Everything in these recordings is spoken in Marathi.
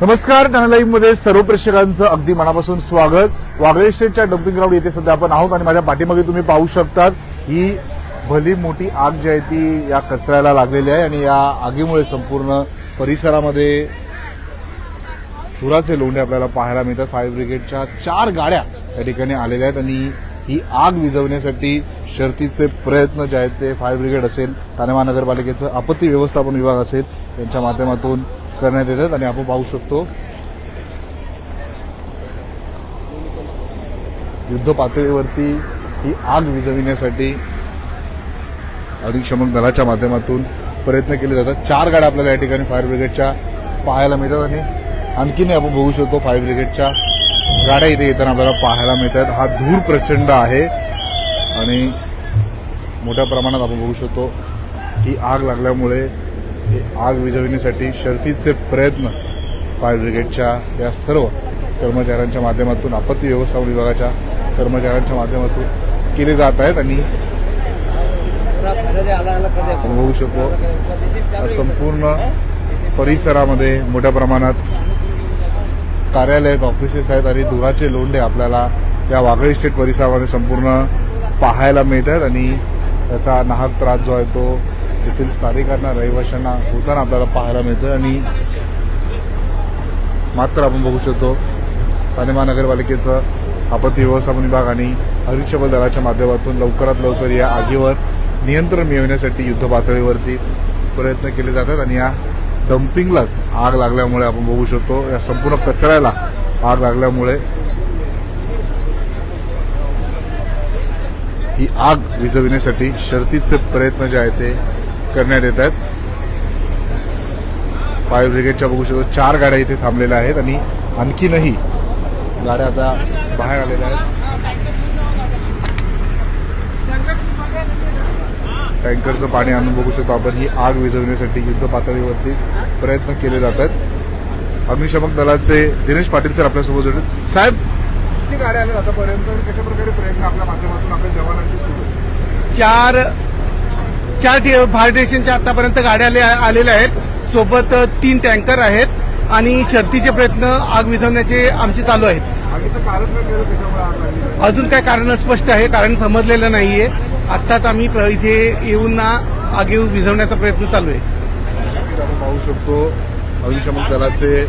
नमस्कार लाईव्हमध्ये सर्व प्रेक्षकांचं अगदी मनापासून स्वागत. वागळे स्टेटच्या डम्पिंग ग्राउंड येथे सध्या आपण आहोत आणि माझ्या पाठीमागे तुम्ही पाहू शकतात ही भली मोठी आग जी आहे ती या कचऱ्याला लागलेली आहे आणि या आगीमुळे संपूर्ण परिसरामध्ये धुराचे लोंढे आपल्याला पाहायला मिळतात. फायर ब्रिगेडच्या चार गाड्या या ठिकाणी आलेल्या आहेत आणि ही आग विझवण्यासाठी शर्तीचे प्रयत्न जे आहेत ते फायर ब्रिगेड असेल ठाणे महानगरपालिकेचं आपत्ती व्यवस्थापन विभाग असेल यांच्या माध्यमातून करण्यात येतात आणि आपण पाहू शकतो युद्ध पातळीवरती ही आग विझविण्यासाठी अग्निशमन दलाच्या माध्यमातून प्रयत्न केले जातात. चार गाड्या आपल्याला या ठिकाणी फायर ब्रिगेडच्या पाहायला मिळतात आणि आणखीनही आपण बघू शकतो फायर ब्रिगेडच्या गाड्या इथे येताना आपल्याला पाहायला मिळतात. हा धूर प्रचंड आहे आणि मोठ्या प्रमाणात आपण बघू शकतो ही आग लागल्यामुळे ही आग विझविण्यासाठी शर्तीचे प्रयत्न फायर ब्रिगेडच्या या सर्व कर्मचाऱ्यांच्या माध्यमातून आपत्ती व्यवस्थापन विभागाच्या कर्मचाऱ्यांच्या माध्यमातून केले जात आहेत आणि अनुभवू शकतो संपूर्ण परिसरामध्ये मोठ्या प्रमाणात कार्यालय आहेत ऑफिसेस आहेत आणि धुराचे लोंढे आपल्याला या वाघळी स्टेट परिसरामध्ये संपूर्ण पाहायला मिळत आहेत आणि त्याचा नाहक त्रास जो आहे तो तेथील स्थानिकांना रहिवाशांना होताना आपल्याला पाहायला मिळतं आणि मात्र आपण बघू शकतो ठाणे महानगरपालिकेचं आपत्ती व्यवस्थापन विभाग आणि अग्निशमन दलाच्या माध्यमातून लवकरात लवकर या आगीवर नियंत्रण मिळवण्यासाठी युद्ध पातळीवरती प्रयत्न केले जातात आणि या डम्पिंगलाच आग लागल्यामुळे आपण बघू शकतो या संपूर्ण कचऱ्याला आग लागल्यामुळे ही आग विझविण्यासाठी शर्तीचे प्रयत्न जे आहेत ते करण्यात येत आहेत. फायर ब्रिगेडच्या बघू शकतो चार गाड्या इथे थांबलेल्या आहेत आणि आणखीनही गाड्या आता बाहेर आलेल्या आहेत. टँकरचं पाणी आणून बघू शकतो आपण. ही आग विझवण्यासाठी युद्ध पातळीवरती प्रयत्न केले जात आहेत. अग्निशमक दलाचे दिनेश पाटील सर आपल्यासोबत जोडले साहेब किती गाड्या आल्या आतापर्यंत कशा प्रकारे प्रयत्न आपल्या माध्यमातून आपल्या जवानांचे सुरू? चार चार फायर स्टेशनच्या आतापर्यंत गाड्या आले- आलेल्या आहेत. सोबत तीन टँकर आहेत आणि शर्तीचे प्रयत्न आग विझवण्याचे आमचे चालू आहेत. अजून काय कारण स्पष्ट आहे? कारण समजलेलं नाहीये. आत्ताच आम्ही इथे येऊन ना आगी विझवण्याचा प्रयत्न चालू आहे. पाहू शकतो. अग्निशमन दलाचे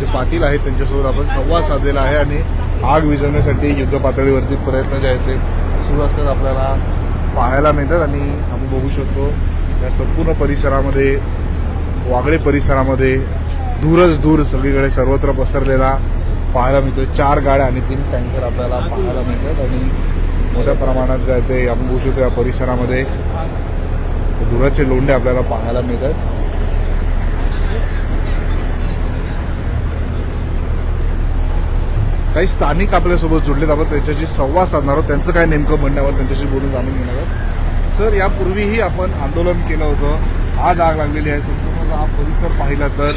जे पाटील आहेत त्यांच्यासोबत आपण संवाद साधलेला आहे आणि आग विझवण्यासाठी युद्ध पातळीवरती प्रयत्न जे आहेत ते सुरू असतात आपल्याला. पाहायला मिळतात आणि आपण बघू शकतो या संपूर्ण परिसरामध्ये वागळे परिसरामध्ये दूरच दूर सगळीकडे सर्वत्र पसरलेला पाहायला मिळतो चार गाड्या आणि तीन टँकर आपल्याला पाहायला मिळतात आणि मोठ्या प्रमाणात जे आहे ते आपण बघू शकतो या परिसरामध्ये. धुराचे लोंढे आपल्याला पाहायला मिळतात. काही स्थानिक आपल्यासोबत जुडलेत आपण त्यांच्याशी संवाद साधणार आहोत. त्यांचं काय नेमकं म्हणण्यावर त्यांच्याशी बोलून जाणून घेणार आहोत. सर यापूर्वीही आपण आंदोलन केलं होतं. आज आग लागलेली आहे. संपूर्ण हा परिसर पाहिला तर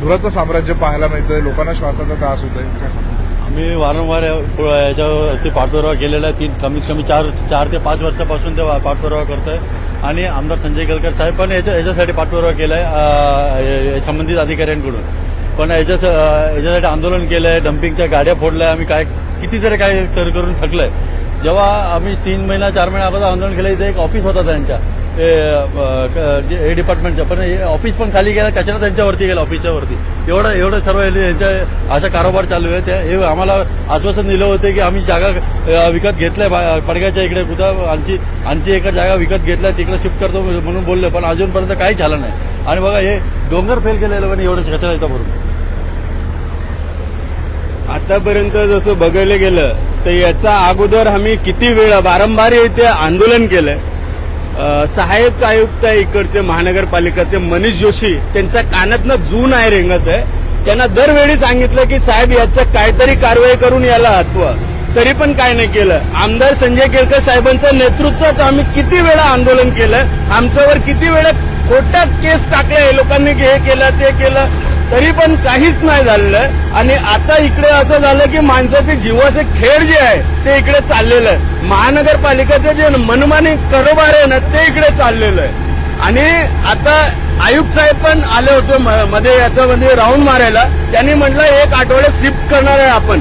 धुराचं साम्राज्य पाहायला मिळतंय लोकांना श्वासाचा त्रास होतोय. काय सांगता? आम्ही वारंवार या- याच्यावरती पाठपुरावा केलेला आहे. तीन कमीत कमी चार चार ते पाच वर्षापासून ते पाठपुरावा करतोय. आणि आमदार संजय केलकर साहेब पण याच्या याच्यासाठी पाठपुरावा केलाय आहे संबंधित अधिकाऱ्यांकडून. पण याच्या याच्यासाठी आंदोलन केलं आहे डम्पिंगच्या गाड्या फोडल्या आम्ही काय कितीतरी काय कर करून थकलंय. जेव्हा आम्ही तीन महिना चार महिना अगोदर आंदोलन केलं इथे एक ऑफिस होता त्यांच्या. हे डिपार्टमेंटचं पण हे ऑफिस पण खाली गेलं कचरा त्यांच्यावरती गेला ऑफिसच्या वरती? एवढं एवढं सर्व यांच्या अशा कारोबार चालू आहे. ते हे आम्हाला आश्वासन दिलं होतं की आम्ही जागा विकत घेतलंय बा- पडग्याच्या इकडे कुठं आणखी आणखी एकर जागा विकत घेतल्या तिकडे शिफ्ट करतो म्हणून बोलले पण अजूनपर्यंत काही झालं नाही. आणि बघा हे डोंगर फेल केलेलं पण एवढं कचरा येतं बरोबर आतापर्यंत जसं बघायला गेलं तर याचा अगोदर आम्ही किती वेळा वारंवार इथे आंदोलन केलंय. सहाय्यक आयुक्त आहे इकडचे महानगरपालिकाचे मनीष जोशी त्यांचा कानातनं जून आहे रेंगत आहे. त्यांना दरवेळी सांगितलं की साहेब याचं काहीतरी कारवाई करून याला हटवा. तरी पण काय नाही केलं. आमदार संजय केळकर साहेबांचं नेतृत्वात आम्ही किती वेळा आंदोलन केलं? आमच्यावर किती वेळा खोटा केस टाकले? लोकांनी हे केलं ते केलं. तरी पण काहीच नाही झालेलं. आणि आता इकडे असं झालं की माणसाचे जीवाचे खेळ जे आहे ते इकडे चाललेलं आहे. महानगरपालिकेचं जे मनमानी कारोबार आहे ना ते इकडे चाललेलं आहे. आणि आता आयुक्त साहेब पण आले होते मध्ये याच्यामध्ये राऊंड मारायला. त्यांनी म्हटलं एक आठवड्यात शिफ्ट करणार आहे आपण.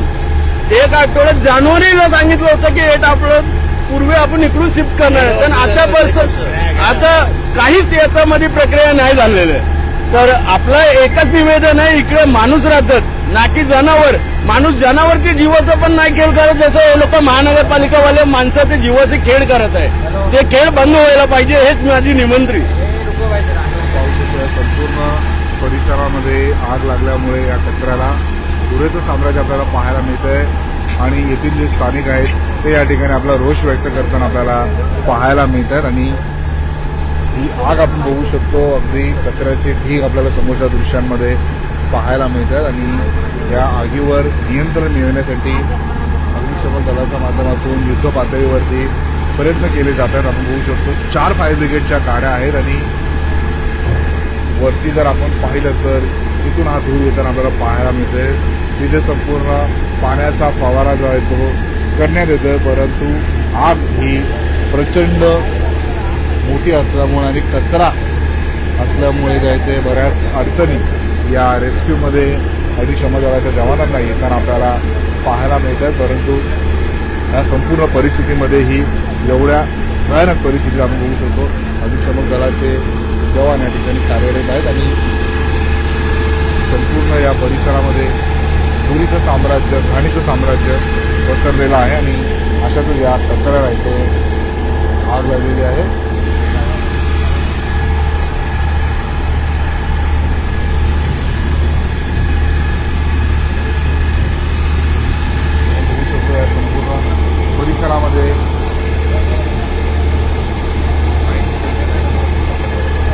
एक आठवड्यात जानेवारीला सांगितलं होतं की एक आठवड्यात पूर्वी आपण इकडून शिफ्ट करणार आहे. पण आतापर्यंत आता काहीच याच्यामध्ये प्रक्रिया नाही झालेली आहे. तर आपलं एकच निवेदन आहे इकडे माणूस राहतात ना की जनावर. माणूस जनावरचे जीवाचं पण नाही खेळ करत जसं हे लोक महानगरपालिकावाले माणसाचे जीवाचे खेळ करत आहे. ते खेळ बंद व्हायला पाहिजे हेच माझी निमंत्री. संपूर्ण परिसरामध्ये आग लागल्यामुळे या कचऱ्याला पुरेचं साम्राज्य आपल्याला पाहायला मिळतंय. आणि येथील जे स्थानिक आहेत ते या ठिकाणी आपला रोष व्यक्त करताना आपल्याला पाहायला मिळत आहेत आणि ही आग आपण बघू शकतो. अगदी कचऱ्याचे ढीग आपल्याला समोरच्या दृश्यांमध्ये पाहायला मिळतात आणि या आगीवर नियंत्रण मिळवण्यासाठी अग्निशमन दलाच्या माध्यमातून युद्ध पातळीवरती प्रयत्न केले जात आहेत आपण बघू शकतो चार फायर ब्रिगेडच्या गाड्या आहेत आणि वरती जर आपण पाहिलं तर जिथून हा धूर येताना आपल्याला पाहायला मिळते तिथे संपूर्ण पाण्याचा फवारा जो आहे तो करण्यात येतो परंतु आग ही प्रचंड मोठी असल्यामुळे आणि कचरा असल्यामुळे काय ते बऱ्याच अडचणी या रेस्क्यूमध्ये अग्निशमन दलाच्या जवानांना येताना आपल्याला पाहायला मिळतात. परंतु या संपूर्ण परिस्थितीमध्ये ही एवढ्या भयानक परिस्थिती आपण बघू शकतो. अग्निशमन दलाचे जवान या ठिकाणी कार्यरत आहेत आणि संपूर्ण या परिसरामध्ये धुरीचं साम्राज्य घाणीचं साम्राज्य पसरलेलं आहे आणि अशातच या कचऱ्याला इथे आग लागलेली आहे बघू शकतो या संपूर्ण परिसरामध्ये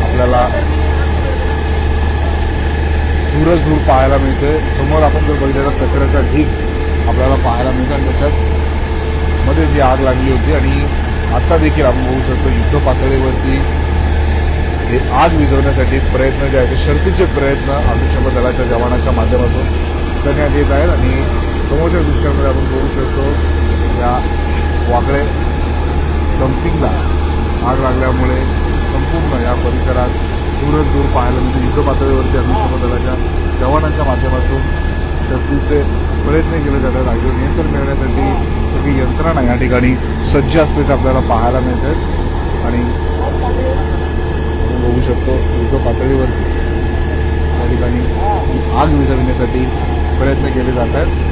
आपल्याला दूरच दूर पाहायला मिळते समोर आपण जर बघितलं तर कचऱ्याचा ढीग आपल्याला पाहायला मिळतो आणि त्याच्यात मध्येच ही आग लागली होती आणि आता देखील आपण बघू शकतो युद्ध पातळीवरती हे आग विझवण्यासाठी प्रयत्न जे आहेत ते शर्तीचे प्रयत्न अग्निशमन दलाच्या जवानाच्या माध्यमातून करण्यात येत आहेत आणि समोरच्या दृश्यामध्ये आपण बघू शकतो या वागळे डम्पिंगला आग लागल्यामुळे संपूर्ण या परिसरात दूरच दूर पाहायला मिळते. युद्ध पातळीवरती अग्निशमन दलाच्या जवानांच्या माध्यमातून शक्तीचे प्रयत्न केले जातात. आगीवर नियंत्रण मिळवण्यासाठी सगळी यंत्रणा या ठिकाणी सज्ज असल्याचं आपल्याला पाहायला मिळत आणि बघू शकतो युद्ध पातळीवरती. या ठिकाणी आग विझविण्यासाठी प्रयत्न केले जात आहेत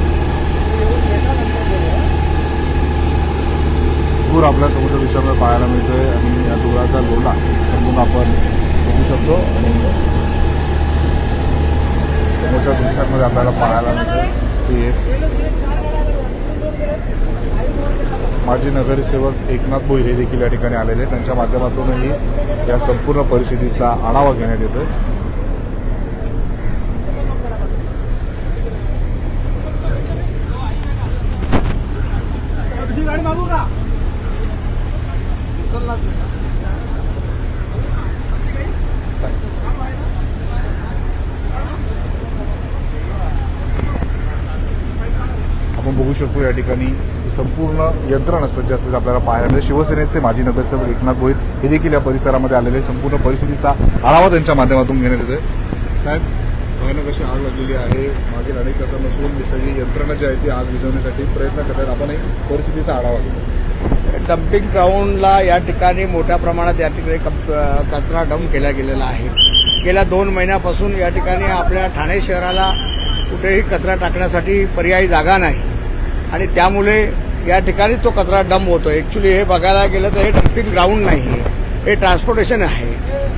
धूर आपल्या समुद्र दिशामध्ये पाहायला मिळतोय आणि या धुराचा लोला समजून आपण बघू शकतो. आणि समोरच्या दृश्यांमध्ये आपल्याला पाहायला मिळतं की माजी नगरसेवक एकनाथ भोईर हे देखील या ठिकाणी आलेले त्यांच्या माध्यमातूनही या संपूर्ण परिस्थितीचा आढावा घेण्यात येतो आपण बघू शकतो या ठिकाणी. संपूर्ण यंत्रणा सज्ज असल्याचं आपल्याला पाहायला मिळेल शिवसेनेचे माजी नगरसेवक एकनाथ भोईर हे देखील या परिसरामध्ये आलेले संपूर्ण परिस्थितीचा आढावा त्यांच्या माध्यमातून घेण्यात येतोय. साहेब भयानक अशी आग लागलेली आहे. मागील अनेक तासांपासून ही सगळी यंत्रणा जी आहे ती आग विझवण्यासाठी प्रयत्न करतात आपण परिस्थितीचा आढावा घेतो डम्पिंग ग्राउंडला या ठिकाणी मोठ्या प्रमाणात या ठिकाणी कप- कचरा डंप केला गेलेला आहे. गेल्या दोन महिन्यापासून या ठिकाणी आपल्या ठाणे शहराला कुठेही कचरा टाकण्यासाठी पर्यायी जागा नाही. आणि त्यामुळे या ठिकाणी तो कचरा डंप होतो ॲक्च्युली हे बघायला गेलं तर हे डम्पिंग ग्राउंड नाही आहे. हे ट्रान्सपोर्टेशन आहे.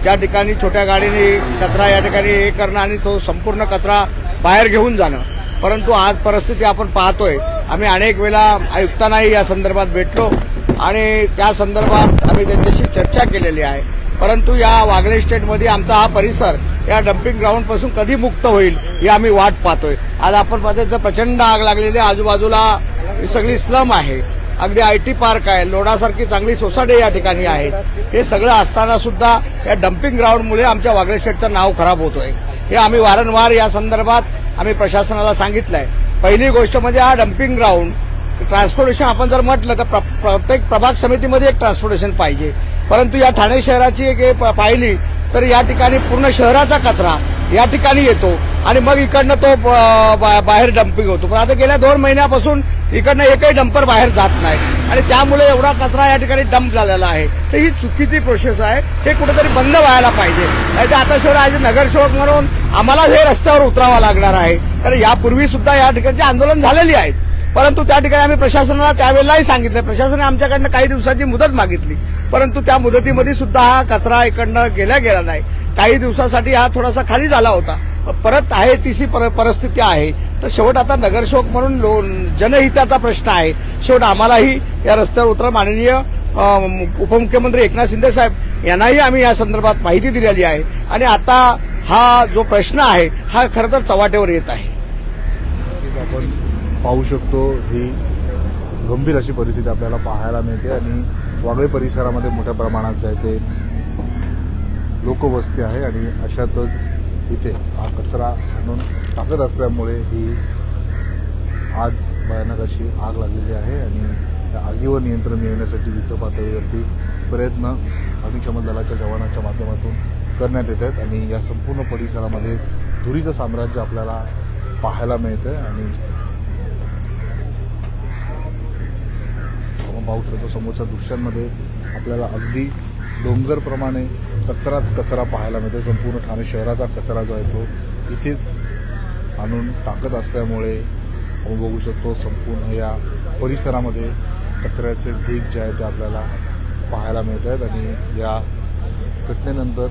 त्या ठिकाणी छोट्या गाडीने कचरा या ठिकाणी हे करणं आणि तो संपूर्ण कचरा बाहेर घेऊन जाणं. परंतु आज परिस्थिती आपण पाहतोय. आम्ही अनेक वेळा आयुक्तांनाही या संदर्भात भेटलो आणि त्या संदर्भात आम्ही त्यांच्याशी चर्चा केलेली आहे. परंतु या वागळे स्टेटमध्ये आमचा हा परिसर या डम्पिंग ग्राउंडपासून कधी मुक्त होईल ही आम्ही वाट पाहतोय. आज आपण पाहतोय तर प्रचंड आग लागलेली आजूबाजूला ही सगळी स्लम आहे. अगदी आय टी पार्क आहे. लोडासारखी चांगली सोसायटी या ठिकाणी आहेत हे सगळं असताना सुद्धा या डम्पिंग ग्राउंडमुळे आमच्या वागळे नाव खराब होतोय. हे आम्ही वारंवार या संदर्भात आम्ही प्रशासनाला सांगितलंय. पहिली गोष्ट म्हणजे हा डम्पिंग ग्राउंड ट्रान्सपोर्टेशन आपण जर म्हटलं तर प्र- प्रत्येक प्रभाग समितीमध्ये एक ट्रान्सपोर्टेशन पाहिजे. परंतु या ठाणे शहराची एक प- पाहिली तर या ठिकाणी पूर्ण शहराचा कचरा या ठिकाणी येतो आणि मग इकडनं तो बा- बाहेर डम्पिंग होतो. पण आता गेल्या दोन महिन्यापासून इकडनं एकही डंपर बाहेर जात नाही. आणि त्यामुळे एवढा कचरा या ठिकाणी डंप झालेला आहे. तर ही चुकीची प्रोसेस आहे. हे कुठेतरी बंद व्हायला पाहिजे. नाही तर आता शेवट आज नगरसेवक म्हणून आम्हाला हे रस्त्यावर उतरावा लागणार आहे. तर यापूर्वी सुद्धा या ठिकाणची आंदोलन झालेली आहेत. परंतु त्या ठिकाणी आम्ही प्रशासनाला त्यावेळेलाही सांगितलं. प्रशासनाने आमच्याकडनं काही दिवसाची मुदत मागितली. परंतु त्या मुदतीमध्ये सुद्धा हा कचरा इकडनं गेला गेला नाही. काही दिवसासाठी हा थोडासा खाली झाला होता. परत आहे तिशी पर- परिस्थिती आहे. तर शेवट आता नगरसेवक म्हणून लो- जनहिताचा प्रश्न आहे. शेवट आम्हालाही या रस्त्यावर उतर माननीय उपमुख्यमंत्री एकनाथ शिंदे साहेब यांनाही आम्ही या संदर्भात माहिती दिलेली आहे. आणि आता हा जो प्रश्न आहे हा खरं तर चव्हाट्यावर येत आहे. पाहू शकतो. ही गंभीर अशी परिस्थिती आपल्याला पाहायला मिळते आणि वागळे परिसरामध्ये मोठ्या प्रमाणात जे ते लोकवस्ती आहे आणि अशातच इथे हा कचरा आणून टाकत असल्यामुळे ही आज भयानक अशी आग लागलेली आहे आणि त्या आगीवर नियंत्रण मिळवण्यासाठी युद्ध पातळीवरती प्रयत्न अग्निशमन दलाच्या जवानाच्या माध्यमातून करण्यात येत आहेत आणि या संपूर्ण परिसरामध्ये धुरीचं साम्राज्य आपल्याला पाहायला मिळतं आणि पाहू शकतो समोरच्या दृश्यांमध्ये. आपल्याला अगदी डोंगरप्रमाणे कचराच कचरा पाहायला मिळतो. संपूर्ण ठाणे शहराचा कचरा जो आहे तो इथेच आणून टाकत असल्यामुळे आपण बघू शकतो संपूर्ण या परिसरामध्ये कचऱ्याचे ढीग जे आहे ते आपल्याला पाहायला मिळत आहेत आणि या घटनेनंतर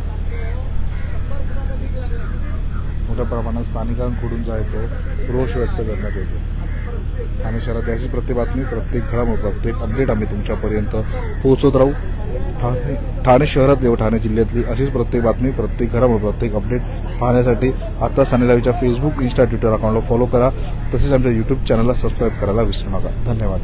मोठ्या प्रमाणात स्थानिकांकडून जो आहे तो रोष व्यक्त करण्यात येते. ठाणे शहरात याची प्रत्येक बातमी प्रत्येक घडामोड प्रत्येक अपडेट आम्ही तुमच्यापर्यंत पोहोचत राहू. ठाणे ठाणे शहरातली व ठाणे जिल्ह्यातली अशीच प्रत्येक बातमी प्रत्येक घडामोड प्रत्येक अपडेट पाहण्यासाठी आता सनेलावीच्या फेसबुक इन्स्टा ट्विटर अकाउंटला फॉलो करा. तसेच आमच्या यूट्यूब चॅनलला सबस्क्राईब करायला विसरू नका. धन्यवाद.